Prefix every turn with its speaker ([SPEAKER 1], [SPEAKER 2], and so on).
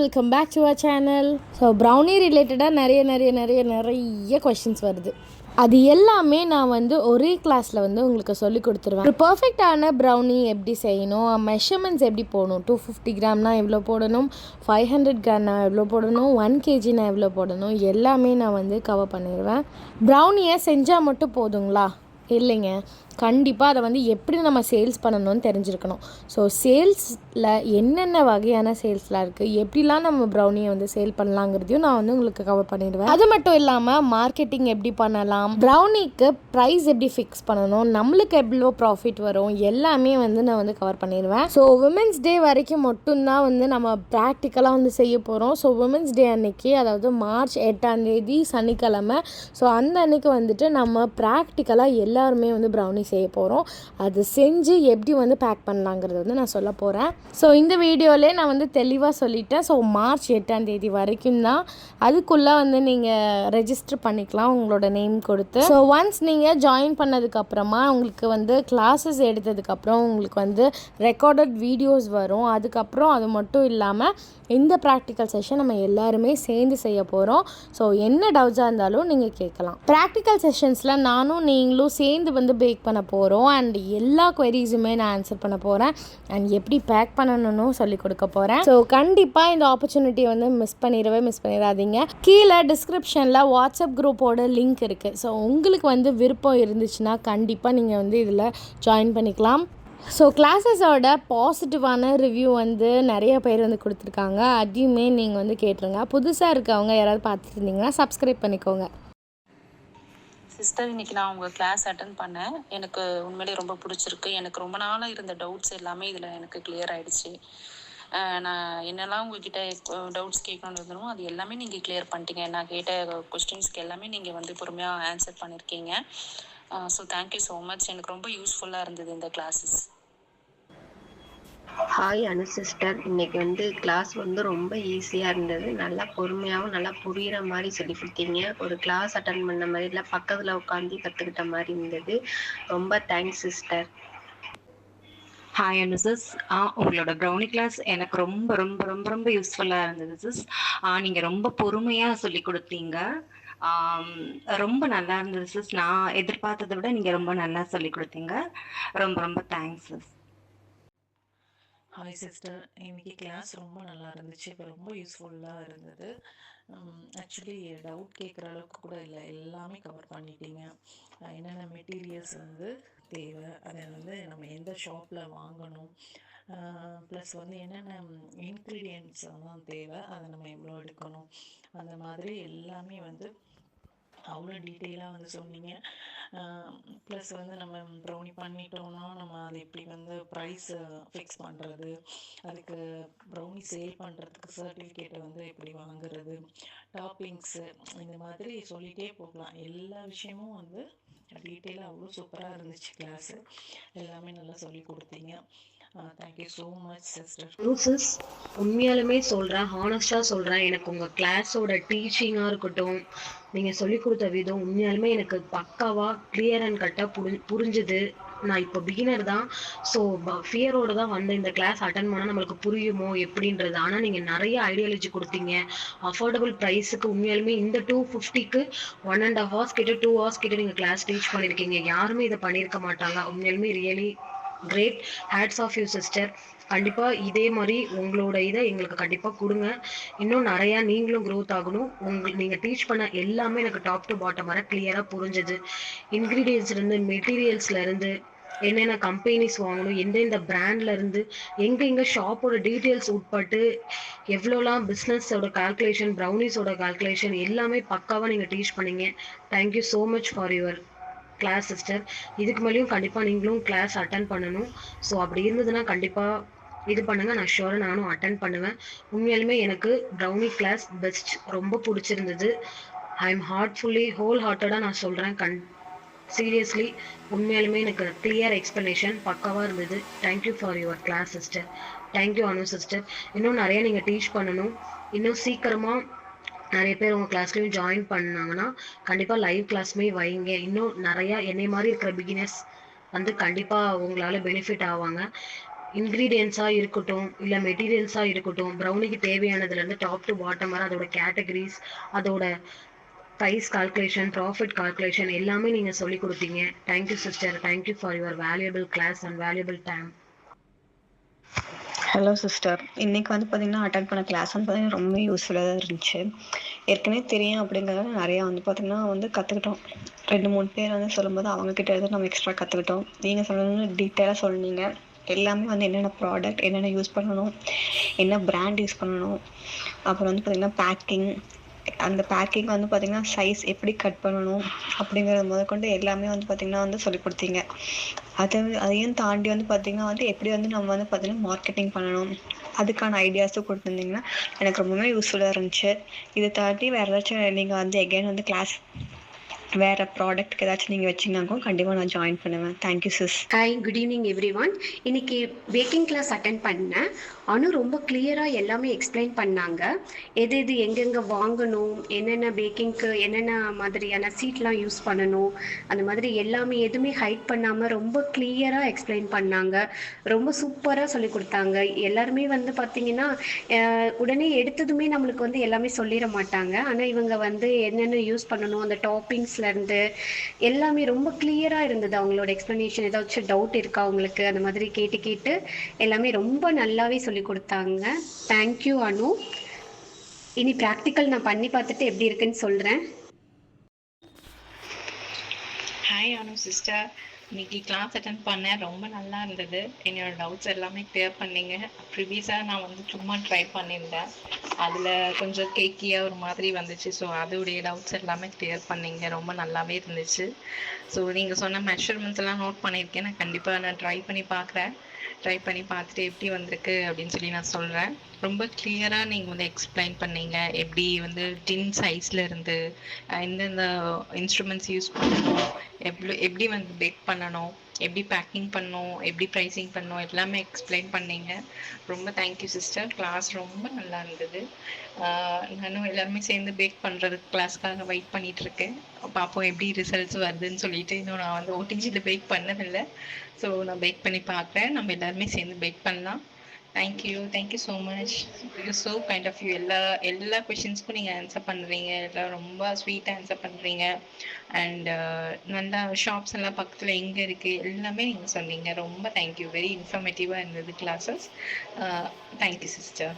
[SPEAKER 1] Welcome back to our channel so brownie ரிலேட்டடாக நிறைய நிறைய நிறைய நிறைய கொஷின்ஸ் வருது. அது எல்லாமே நான் வந்து ஒரே கிளாஸில் வந்து உங்களுக்கு சொல்லி கொடுத்துருவேன். ஒரு பர்ஃபெக்டான ப்ரௌனி எப்படி செய்யணும்? மெஷர்மெண்ட்ஸ் எப்படி போடணும்? டூ ஃபிஃப்டி கிராம்னா எவ்வளோ போடணும்? ஃபைவ் ஹண்ட்ரட் கிராம்னா எவ்வளோ போடணும்? ஒன் கேஜினா எவ்வளோ போடணும்? எல்லாமே நான் வந்து கவர் பண்ணிடுவேன் ப்ரௌனியை செஞ்சால் மட்டும் போதுங்களா? இல்லைங்க. கண்டிப்பாக அதை வந்து எப்படி நம்ம சேல்ஸ் பண்ணணும்னு தெரிஞ்சிருக்கணும். ஸோ சேல்ஸில் என்னென்ன வகையான சேல்ஸ்லாம் இருக்குது எப்படிலாம் நம்ம ப்ரௌனியை வந்து சேல் பண்ணலாங்கிறதையும் நான் வந்து உங்களுக்கு கவர் பண்ணிடுவேன். அது மட்டும் இல்லாமல் மார்க்கெட்டிங் எப்படி பண்ணலாம்? ப்ரௌனிக்கு ப்ரைஸ் எப்படி ஃபிக்ஸ் பண்ணணும்? நம்மளுக்கு எவ்வளோ ப்ராஃபிட் வரும்? எல்லாமே வந்து நான் வந்து கவர் பண்ணிடுவேன். ஸோ உமன்ஸ் டே வரைக்கும் மட்டும்தான் வந்து நம்ம ப்ராக்டிக்கலாக வந்து செய்ய போகிறோம் ஸோ உமன்ஸ் டே அன்னைக்கு அதாவது மார்ச் எட்டாம் தேதி சனிக்கிழமை. ஸோ அந்த அன்னைக்கு வந்துட்டு நம்ம ப்ராக்டிக்கலாக எல்லாருமே வந்து ப்ரௌனி செய்ய போகிறோம் அது செஞ்சு எப்படி வந்து பேக் பண்ணலாங்கிறது வந்து நான் சொல்ல போகிறேன் ஸோ இந்த வீடியோவிலே நான் வந்து தெளிவாக சொல்லிட்டேன். ஸோ மார்ச் எட்டாம் தேதி வரைக்கும் தான் அதுக்குள்ளே வந்து நீங்கள் ரெஜிஸ்டர் பண்ணிக்கலாம் உங்களோட நேம் கொடுத்து. ஸோ ஒன்ஸ் நீங்கள் ஜாயின் பண்ணதுக்கப்புறமா உங்களுக்கு வந்து கிளாஸஸ் எடுத்ததுக்கப்புறம் உங்களுக்கு வந்து ரெக்கார்டட் வீடியோஸ் வரும். அதுக்கப்புறம் அது மட்டும் இல்லாமல் இந்த ப்ராக்டிக்கல் செஷன் நம்ம எல்லாருமே சேர்ந்து செய்ய போகிறோம் ஸோ என்ன டவுட்ஸாக இருந்தாலும் நீங்கள் கேட்கலாம். ப்ராக்டிக்கல் செஷன்ஸில் நானும் நீங்களும் சேர்ந்து வந்து பேக் பண்ண போகிறோம் அண்ட் எல்லா கொயரிஸுமே நான் ஆன்சர் பண்ண போகிறேன் அண்ட் எப்படி பேக் பண்ணணும்னு சொல்லி கொடுக்க போகிறேன் ஸோ கண்டிப்பாக இந்த ஆப்பர்ச்சுனிட்டியை வந்து மிஸ் பண்ணிடவே மிஸ் பண்ணிடாதீங்க. கீழே டிஸ்கிரிப்ஷனில் வாட்ஸ்அப் குரூப்போட லிங்க் இருக்குது ஸோ உங்களுக்கு வந்து விருப்பம் இருந்துச்சுன்னா கண்டிப்பாக நீங்கள் வந்து இதில் ஜாயின் பண்ணிக்கலாம். ஸோ கிளாஸஸோட பாசிட்டிவான ரிவ்யூ வந்து நிறைய பேர் வந்து கொடுத்துருக்காங்க. அதையுமே நீங்கள் வந்து கேட்டுருங்க. புதுசாக இருக்கவங்க யாராவது பார்த்துருந்தீங்கன்னா சப்ஸ்கிரைப் பண்ணிக்கோங்க.
[SPEAKER 2] சிஸ்டர் இன்னைக்கு நான் உங்கள் கிளாஸ் அட்டன் பண்ணேன். எனக்கு உண்மையிலேயே ரொம்ப பிடிச்சிருக்கு. எனக்கு ரொம்ப நாளாக இருந்த டவுட்ஸ் எல்லாமே இதில் எனக்கு கிளியர் ஆயிடுச்சு. நான் என்னெல்லாம் உங்ககிட்ட டவுட்ஸ் கேட்கணும்னு இருந்தனோ அது எல்லாமே நீங்கள் கிளியர் பண்ணிட்டீங்க. நான் கேட்ட கொஸ்டின்ஸ்க்கு எல்லாமே நீங்கள் வந்து பொறுமையாக ஆன்சர் பண்ணியிருக்கீங்க ஸோ தேங்க்யூ ஸோ மச் எனக்கு ரொம்ப யூஸ்ஃபுல்லாக இருந்தது இந்த கிளாஸஸ்
[SPEAKER 3] ஹாய் அனு சிஸ்டர் இன்னைக்கு வந்து கிளாஸ் வந்து ரொம்ப ஈஸியாக இருந்தது. நல்லா பொறுமையாகவும் நல்லா புரியுற மாதிரி சொல்லி கொடுத்தீங்க. ஒரு கிளாஸ் அட்டன் பண்ண மாதிரி இல்லை பக்கத்தில் உட்காந்து கற்றுக்கிட்ட மாதிரி இருந்தது. ரொம்ப thanks sister
[SPEAKER 4] hi Anu sis ஆ உங்களோட ப்ரௌனி கிளாஸ் எனக்கு ரொம்ப ரொம்ப ரொம்ப ரொம்ப யூஸ்ஃபுல்லாக இருந்தது சிஸ் ஆ நீங்கள் ரொம்ப பொறுமையாக சொல்லி கொடுத்தீங்க. ரொம்ப நல்லா இருந்தது சிஸ் நான் எதிர்பார்த்ததை விட நீங்கள் ரொம்ப நல்லா சொல்லி கொடுத்தீங்க. ரொம்ப ரொம்ப தேங்க்ஸ் சிஸ்
[SPEAKER 5] ஹாய் சிஸ்டர். இன்னைக்கு கிளாஸ் ரொம்ப நல்லா இருந்துச்சு. இப்போ ரொம்ப யூஸ்ஃபுல்லாக இருந்தது. ஆக்சுவலி டவுட் கேட்குற அளவுக்கு கூட இல்லை. எல்லாமே கவர் பண்ணிட்டீங்க. என்னென்ன மெட்டீரியல்ஸ் வந்து தேவை? அதை வந்து நம்ம எந்த ஷாப்பில் வாங்கணும்? ப்ளஸ் வந்து என்னென்ன இன்க்ரீடியன்ட்ஸ் எல்லாம் தேவை? அதை நம்ம எவ்வளோ எடுக்கணும்? அந்த மாதிரி எல்லாமே வந்து அவ்வளோ டீட்டெயிலாக வந்து சொன்னீங்க. ப்ளஸ் வந்து நம்ம ப்ரௌனி பண்ணிட்டோம்னா நம்ம அதை எப்படி வந்து ப்ரைஸ் ஃபிக்ஸ் பண்ணுறது அதுக்கு ப்ரௌனி சேல் பண்ணுறதுக்கு சர்டிஃபிகேட் வந்து எப்படி வாங்குறது டாப்பிங்ஸு இந்த மாதிரி சொல்லிகிட்டே போகலாம். எல்லா விஷயமும் வந்து டீட்டெயிலாக அவ்வளோ சூப்பராக இருந்துச்சு கிளாஸு எல்லாமே நல்லா சொல்லி கொடுத்தீங்க. Thank you so much sister
[SPEAKER 3] sis உண்மையாலுமே சொல்கிறேன் ஹானஸ்டாக சொல்கிறேன் எனக்கு உங்கள் கிளாஸோட டீச்சிங்காக இருக்கட்டும் நீங்கள் சொல்லி கொடுத்த விதம் உண்மையாலுமே எனக்கு பக்காவாக கிளியர் அண்ட் கட்டாக புரி புரிஞ்சுது. நான் இப்போ பிகினர் தான். ஸோ ஃபியரோடு தான் வந்து இந்த கிளாஸ் அட்டன் பண்ணால் நம்மளுக்கு புரியுமோ எப்படின்றது. ஆனால் நீங்கள் நிறைய ஐடியாலஜி கொடுத்தீங்க. அஃபோர்டபுள் ப்ரைஸுக்கு உண்மையாலுமே இந்த டூ ஃபிஃப்டிக்கு ஒன் அண்ட் ஹாஃப் ஹவர்ஸ் கிட்ட டூ ஹவர்ஸ் கிட்ட நீங்கள் கிளாஸ் டீச் பண்ணியிருக்கீங்க யாருமே இதை பண்ணியிருக்க மாட்டாங்க. உண்மையாலுமே really great hats off you sister கண்டிப்பாக இதே மாதிரி உங்களோட இதை எங்களுக்கு கண்டிப்பாக கொடுங்க. இன்னும் நிறையா நீங்களும் க்ரோத் ஆகணும். உங்கள் நீங்கள் டீச் பண்ண எல்லாமே எனக்கு டாப் டு பாட்டம் வர கிளியராக புரிஞ்சுது. இன்க்ரீடியன்ஸ்லேருந்து மெட்டீரியல்ஸ்லேருந்து என்னென்ன கம்பெனிஸ் வாங்கணும் எந்தெந்த பிராண்ட்ல இருந்து எங்க எங்க ஷாப்போட டீட்டெயில்ஸ் உட்பட்டு எவ்வளோலாம் பிஸ்னஸோட கால்குலேஷன் ப்ரௌனிஸோட கால்குலேஷன் எல்லாமே பக்காவாக நீங்கள் டீச் பண்ணீங்க. Thank you so much for your class sister இதுக்கு மேலேயும் கண்டிப்பாக நீங்களும் கிளாஸ் அட்டன் பண்ணணும். ஸோ அப்படி இருந்ததுன்னா கண்டிப்பாக இது பண்ணுங்க. நான் ஷுவராக நானும் அட்டன் பண்ணுவேன். உண்மையாலுமே எனக்கு ப்ரௌனி கிளாஸ் பெஸ்ட் ரொம்ப பிடிச்சிருந்தது. ஐ எம் ஹார்ட்ஃபுல்லி ஹோல் ஹார்ட்டடாக நான் சொல்கிறேன் கண் சீரியஸ்லி உண்மையாலுமே எனக்கு கிளியர் எக்ஸ்பிளனேஷன் பக்காவாக இருந்தது. Thank you for your class sister thank you Anu sister இன்னும் நிறைய நீங்கள் டீச் பண்ணணும். இன்னும் சீக்கிரமாக நிறைய பேர் உங்கள் கிளாஸ்லேயும் ஜாயின் பண்ணாங்கன்னா கண்டிப்பாக லைவ் கிளாஸ்மே வைங்க. இன்னும் நிறையா என்னை மாதிரி இருக்கிற பிகினர்ஸ் வந்து கண்டிப்பாக உங்களால் பெனிஃபிட் ஆவாங்க. இன்க்ரீடியன்ஸாக இருக்கட்டும் இல்லை மெட்டீரியல்ஸாக இருக்கட்டும் ப்ரௌனிக்கு தேவையானதுலேருந்து டாப் டு பாட்டம் வர அதோட கேட்டகரிஸ் அதோட ப்ரைஸ் கால்குலேஷன் ப்ராஃபிட் கால்குலேஷன் எல்லாமே நீங்கள் சொல்லிக் கொடுத்தீங்க thank you sister thank you for your valuable class and valuable time
[SPEAKER 6] hello sister இன்னைக்கு வந்து பார்த்தீங்கன்னா அட்டன் பண்ண கிளாஸ் வந்து பார்த்தீங்கன்னா ரொம்ப யூஸ்ஃபுல்லாக தான் இருந்துச்சு. ஏற்கனவே தெரியும் அப்படிங்கிறத நிறையா வந்து பார்த்தீங்கன்னா வந்து கற்றுக்கிட்டோம் ரெண்டு மூணு பேர் வந்து சொல்லும்போது அவங்கக்கிட்ட இருந்து நம்ம எக்ஸ்ட்ரா கற்றுக்கிட்டோம் நீங்கள் சொன்னது டீட்டெயிலாக சொன்னீங்க. எல்லாமே வந்து என்னென்ன ப்ராடக்ட் என்னென்ன யூஸ் பண்ணணும் என்ன பிராண்ட் யூஸ் பண்ணணும். அப்புறம் வந்து பார்த்திங்கன்னா பேக்கிங் அந்த பேக்கிங் வந்து பார்த்திங்கன்னா சைஸ் எப்படி கட் பண்ணணும் அப்படிங்கிறது முதற்கொண்டு எல்லாமே வந்து பார்த்திங்கன்னா வந்து சொல்லி கொடுத்தீங்க. அதை அதையும் தாண்டி வந்து பார்த்திங்கன்னா வந்து எப்படி வந்து நம்ம வந்து பார்த்திங்கன்னா மார்க்கெட்டிங் பண்ணணும் அதுக்கான ஐடியாஸும் கொடுத்துருந்தீங்கன்னா எனக்கு ரொம்பவே யூஸ்ஃபுல்லாக இருந்துச்சு. இதை தாண்டி வேறு ஏதாச்சும் நீங்கள் வந்து எகைன் வந்து கிளாஸ் வேறு ப்ராடக்ட்க்கு ஏதாச்சும் நீங்கள் வச்சிங்கனாக்கும் கண்டிப்பாக நான் ஜாயின் பண்ணுவேன். Thank you sis
[SPEAKER 7] hi good evening everyone இன்னைக்கு பேக்கிங் கிளாஸ் அட்டன் பண்ணேன். அனு ரொம்ப கிளியராக எல்லாமே எக்ஸ்பிளைன் பண்ணாங்க. எது எது எங்கெங்கே வாங்கணும் என்னென்ன பேக்கிங்க்கு என்னென்ன மாதிரியான சீட்லாம் யூஸ் பண்ணணும் அந்த மாதிரி எல்லாமே எதுவுமே ஹைட் பண்ணாமல் ரொம்ப கிளியராக எக்ஸ்பிளைன் பண்ணாங்க. ரொம்ப சூப்பராக சொல்லி கொடுத்தாங்க. எல்லாருமே வந்து பார்த்தீங்கன்னா உடனே எடுத்ததுமே நம்மளுக்கு வந்து எல்லாமே சொல்லிட மாட்டாங்க. ஆனால் இவங்க வந்து என்னென்ன யூஸ் பண்ணணும் அந்த இருந்து எல்லாமே ரொம்ப கிளியராக இருந்தது. அவங்களோட எக்ஸ்ப்ளனேஷன் ஏதாச்சும் டவுட் இருக்கா அவங்களுக்கு அந்த மாதிரி கேட்டு கேட்டு எல்லாமே ரொம்ப நல்லாவே சொல்லி கொடுத்தாங்க. Thank you Anu. இனி ப்ராக்டிக்கல் நான் பண்ணி பார்த்துட்டு எப்படி இருக்குன்னு சொல்கிறேன்
[SPEAKER 8] ஹாய் அனு சிஸ்டர் இன்னைக்கு கிளாஸ் அட்டன் பண்ணேன். ரொம்ப நல்லா இருந்தது. என்னோட டவுட்ஸ் எல்லாமே கிளியர் பண்ணீங்க. ப்ரிவியஸாக நான் வந்து சும்மா ட்ரை பண்ணியிருந்தேன். அதில் கொஞ்சம் கேக்கியாக ஒரு மாதிரி வந்துச்சு. ஸோ அதோடைய டவுட்ஸ் எல்லாமே கிளியர் பண்ணீங்க. ரொம்ப நல்லாவே இருந்துச்சு. ஸோ நீங்கள் சொன்ன மெஷர்மெண்ட்ஸ் எல்லாம் நோட் பண்ணியிருக்கேன். நான் கண்டிப்பாக நான் ட்ரை பண்ணி பார்க்குறேன். ட்ரை பண்ணி பார்த்துட்டு எப்படி வந்திருக்கு அப்படின்னு சொல்லி நான் சொல்கிறேன் ரொம்ப கிளியராக நீங்கள் வந்து எக்ஸ்பிளைன் பண்ணீங்க. எப்படி வந்து டின் சைஸில் இருந்து எந்தெந்த இன்ஸ்ட்ருமெண்ட்ஸ் யூஸ் பண்ணணும் எவ்வளோ எப்படி வந்து பேக் பண்ணணும் எப்படி பேக்கிங் பண்ணணும் எப்படி ப்ரைஸிங் பண்ணணும் எல்லாமே எக்ஸ்பிளைன் பண்ணீங்க. ரொம்ப தேங்க்யூ சிஸ்டர் கிளாஸ் ரொம்ப நல்லா இருந்தது. நானும் எல்லாருமே சேர்ந்து பேக் பண்ணுறதுக்கு கிளாஸ்க்காக வெயிட் பண்ணிகிட்ருக்கேன் இருக்கேன். பார்ப்போம் எப்படி ரிசல்ட்ஸ் வருதுன்னு சொல்லிட்டு இன்னும் நான் வந்து ஓடிஜியில் பேக் பண்ணதில்லை. ஸோ நான் பேக் பண்ணி பார்க்குறேன். நம்ம எல்லாருமே சேர்ந்து பேக் பண்ணலாம். Thank you thank you so much you so kind of you எல்லா எல்லா கொஷின்ஸ்க்கும் நீங்கள் ஆன்சர் பண்ணுறீங்க எல்லாம் ரொம்ப ஸ்வீட்டாக ஆன்சர் பண்ணுறீங்க அண்ட் நல்லா ஷாப்ஸ் எல்லாம் பக்கத்தில் எங்கே இருக்குது எல்லாமே நீங்கள் சொன்னீங்க. ரொம்ப தேங்க்யூ வெரி இன்ஃபர்மேட்டிவாக இருந்தது கிளாஸஸ் தேங்க்யூ சிஸ்டர்